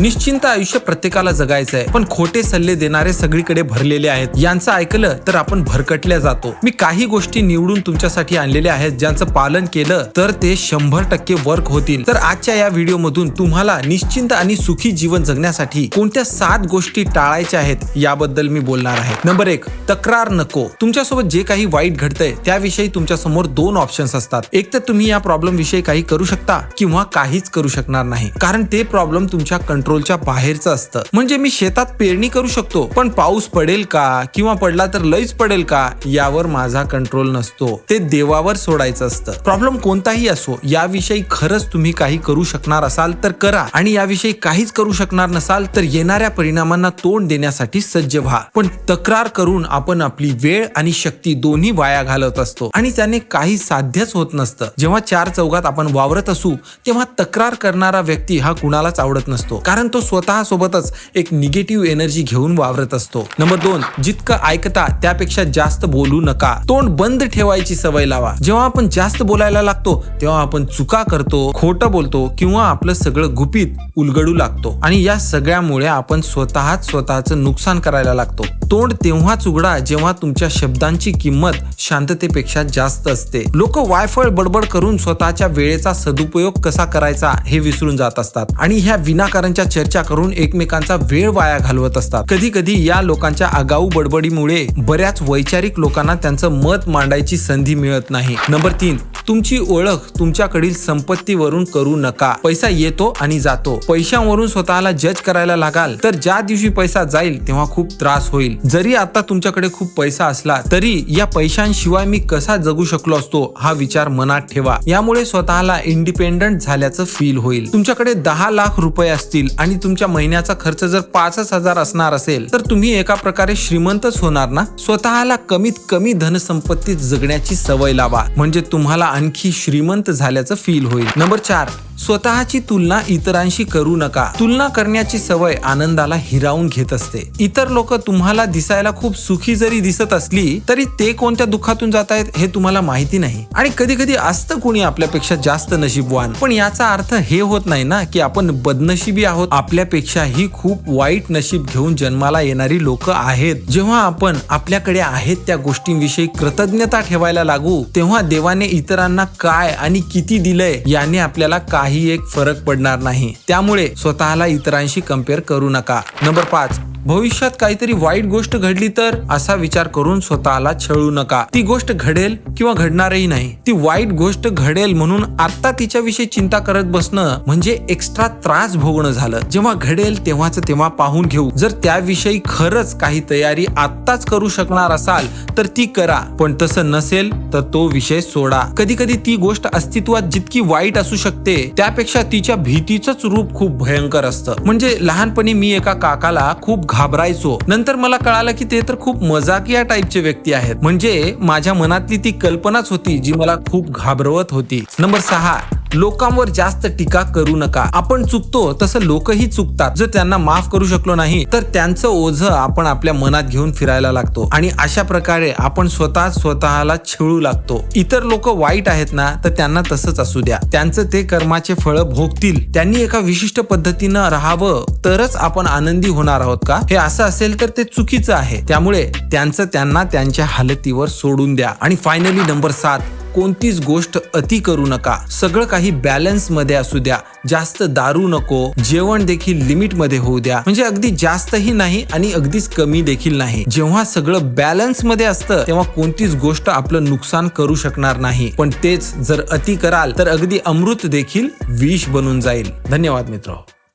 निश्चिंत आयुष्य प्रत्येकाला जगायचं आहे पण खोटे सल्ले देणारे सगळीकडे भरलेले आहेत. यांचं ऐकलं तर आपण भरकटल्या जातो. मी काही गोष्टी निवडून तुमच्यासाठी आणलेल्या आहेत ज्यांचं पालन केलं तर ते शंभर टक्के वर्क होतील. तर आजच्या या व्हिडिओ मधून तुम्हाला निश्चिंत आणि सुखी जीवन जगण्यासाठी कोणत्या सात गोष्टी टाळायच्या आहेत याबद्दल मी बोलणार आहे. नंबर एक तक्रार नको. तुमच्यासोबत जे काही वाईट घडतंय त्याविषयी तुमच्यासमोर दोन ऑप्शन्स असतात. एक तर तुम्ही या प्रॉब्लेम विषयी काही करू शकता किंवा काहीच करू शकणार नाही. कारण ते प्रॉब्लेम तुमच्या कंट्रोलच्या बाहेरचं असतं. म्हणजे मी शेतात पेरणी करू शकतो पण पाऊस पडेल का किंवा पडला तर लईच पडेल का यावर माझा कंट्रोल नसतो. ते देवावर सोडायचं असतं. प्रॉब्लेम कोणताही असो याविषयी खरंच तुम्ही काही करू शकणार असाल तर करा आणि याविषयी काहीच करू शकणार नसाल तर येणाऱ्या परिणामांना तोंड देण्यासाठी सज्ज व्हा. पण तक्रार करून आपण आपली वेळ आणि शक्ती दोन्ही वाया घालवत असतो आणि त्याने काही साध्यच होत नसतं. जेव्हा चार चौघात आपण वावरत असू तेव्हा तक्रार करणारा व्यक्ती हा कुणालाच आवडत नसतो. कारण कारण तो स्वतःसोबतच एक निगेटिव्ह एनर्जी घेऊन वावरत असतो. नंबर दोन जितकं ऐकता त्यापेक्षा जास्त बोलू नका. तोंड बंद ठेवायची सवय लावा. जेव्हा आपण जास्त बोलायला लागतो तेव्हा आपण चुका करतो खोटं बोलतो किंवा आपलं सगळं गुपित उलगडू लागतो. आणि या सगळ्यामुळे आपण स्वतःच स्वतःचं नुकसान करायला लागतो. तोंड तेव्हाच उघडा जेव्हा तुमच्या शब्दांची किंमत शांततेपेक्षा जास्त असते. लोक वायफळ बडबड करून स्वतःच्या वेळेचा सदुपयोग कसा करायचा हे विसरून जात असतात आणि ह्या विनाकारणच्या चर्चा करून एकमेकांचा वेळ वाया घालवत असतात. कधी कधी या लोकांच्या आगाऊ बडबडीमुळे बऱ्याच वैचारिक लोकांना त्यांचं मत मांडायची संधी मिळत नाही. नंबर तीन तुमची ओळख तुमच्याकडील संपत्तीवरून करू नका. पैसा येतो आणि जातो. पैशांवरून स्वतःला जज करायला लागाल तर ज्या दिवशी पैसा जाईल तेव्हा खूप त्रास होईल. जरी आता तुमच्याकडे खूप पैसा असला तरी या पैशांशिवाय मी कसा जगू शकलो असतो हा विचार मनात ठेवा. यामुळे स्वतःला इंडिपेंडंट झाल्याचं फील होईल. तुमच्याकडे दहा लाख रुपये असतील आणि तुमच्या महिन्याचा खर्च जर पाचच हजार असणार असेल तर तुम्ही एका प्रकारे श्रीमंतच होणार ना? स्वतःला कमीत कमी धनसंपत्तीत जगण्याची सवय लावा. म्हणजे तुम्हाला आणखी श्रीमंत झाल्याचं फील होईल. नंबर चार. स्वतःची तुलना इतरांशी करू नका. तुलना करण्याची सवय आनंदाला हिरावून घेत असते. इतर लोक तुम्हाला दिसायला खूप सुखी जरी दिसत असली तरी ते कोणत्या दुःखातून जात आहेत हे तुम्हाला माहिती नाही. आणि कधी कधी असतं कोणी आपल्यापेक्षा जास्त नशीबवान. पण याचा अर्थ हे होत नाही ना की आपण बदनशिबी आहोत. आपल्यापेक्षा ही खूप वाईट नशीब घेऊन जन्माला येणारी लोक आहेत. जेव्हा आपण आपल्याकडे आहेत त्या गोष्टींविषयी कृतज्ञता ठेवायला लागू तेव्हा देवाने इतरांना काय आणि किती दिलंय याने आपल्याला काय काही एक फरक पडणार नाही. त्यामुळे स्वतःला इतरांशी कंपेअर करू नका. नंबर पाच भविष्यात काहीतरी वाईट गोष्ट घडली तर असा विचार करून स्वतःला छळू नका. ती गोष्ट घडेल किंवा घडणारही नाही. ती वाईट गोष्ट घडेल म्हणून आता तिच्याविषयी चिंता करत बसणं म्हणजे एक्स्ट्रा त्रास भोगणं झालं. जेव्हा घडेल तेव्हाच तेव्हा पाहून घेऊ. जर त्याविषयी खरंच काही तयारी आत्ताच करू शकणार असाल तर ती करा. पण तसं नसेल तर तो विषय सोडा. कधी कधी ती गोष्ट अस्तित्वात जितकी वाईट असू शकते त्यापेक्षा तिच्या भीतीचंच रूप खूप भयंकर असतं. म्हणजे लहानपणी मी एका काकाला खूप खूप घाबरायचो. नंतर मला कळालं की ते तर खूप मजाकिया टाईपचे व्यक्ती आहेत. म्हणजे माझ्या मनातली ती कल्पनाच होती जी मला खूप घाबरवत होती. नंबर सहा लोकांवर जास्त टीका करू नका. आपण चुकतो तसं लोकही चुकतात. जर त्यांना माफ करू शकलो नाही तर त्यांचं ओझ आपण आपल्या मनात घेऊन फिरायला लागतो. आणि अशा प्रकारे आपण स्वतः स्वतःला छिळू लागतो. इतर लोक वाईट आहेत ना तर त्यांना तसंच असू द्या. त्यांचं ते कर्माचे फळ भोगतील. त्यांनी एका विशिष्ट पद्धतीनं राहावं तरच आपण आनंदी होणार आहोत का? हे असं असेल तर ते चुकीचं आहे. त्यामुळे त्यांचं त्यांना त्यांच्या हालतीवर सोडून द्या. आणि फायनली नंबर सात कोणतीच गोष्ट अति करू नका. सगळं काही बॅलन्समध्ये असू द्या. जास्त दारू नको जेवण देखील लिमिटमध्ये होऊ द्या. म्हणजे अगदी जास्तही नाही आणि अगदीच कमी देखील नाही. जेव्हा सगळं बॅलन्समध्ये असतं तेव्हा कोणतीच गोष्ट आपलं नुकसान करू शकणार नाही. पण तेच जर अति कराल तर अगदी अमृत देखील विष बनून जाईल. धन्यवाद मित्र.